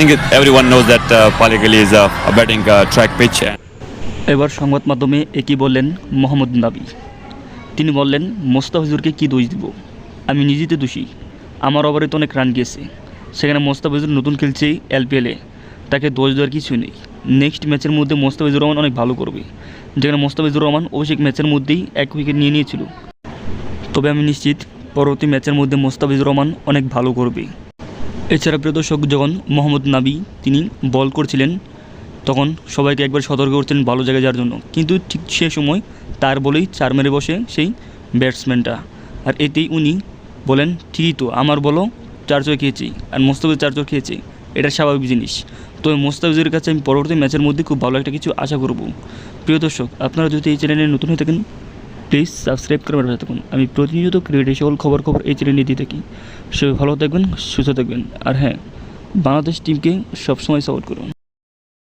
think it- everyone knows that uh, Paligali is a, a batting uh, track pitch. এবার সংবাদ মাধ্যমে একই বললেন মোহাম্মদ নাবি। তিনি বললেন মোস্তাফিজুরকে কী দোষ দিব? আমি নিজেই তো দোষী। আমার ওভারে তো অনেক রান গিয়েছে। সেখানে মোস্তাফিজুর নতুন খেলছে এলপিএলে তাকে দোষ দেওয়ার কিছু নেই। নেক্সট ম্যাচের মধ্যে মোস্তাফিজুর রহমান অনেক ভালো করবে। যেখানে মোস্তাফিজুর রহমান অভিষেক ম্যাচের মধ্যেই এক উইকেট নিয়ে নিয়েছিল। তবে আমি নিশ্চিত পরবর্তী ম্যাচের মধ্যে মোস্তাফিজুর রহমান অনেক ভালো করবে। এছাড়া প্রিয় দর্শক, যখন মোহাম্মদ নাবি তিনি বল করছিলেন, তখন সবাইকে একবার সতর্ক করছিলেন ভালো জায়গায় যাওয়ার জন্য। কিন্তু ঠিক সে সময় তার বলেই চার মেরে বসে সেই ব্যাটসম্যানটা। আর এতেই উনি বলেন, ঠিকই তো, আমার বলো চার চয় খেয়েছি, আর মোস্তাফিজ চার চয় খেয়েছে, এটা স্বাভাবিক জিনিস। তবে মোস্তাফিজের কাছে আমি পরবর্তী ম্যাচের মধ্যে খুব ভালো একটা কিছু আশা করব। প্রিয় দর্শক, আপনারা যদি এই চ্যানেলে নতুন হয়ে থাকেন প্লিজ সাবস্ক্রাইব করে পাশে থাকুন। আমি প্রতিনিয়ত ক্রিকেটের সকল খবর খবর এই চ্যানেলে দিয়ে থাকি। সবাই ভালো থাকবেন, সুস্থ থাকবেন। আর হ্যাঁ বাংলাদেশ টিমকে সবসময় সাপোর্ট করুন।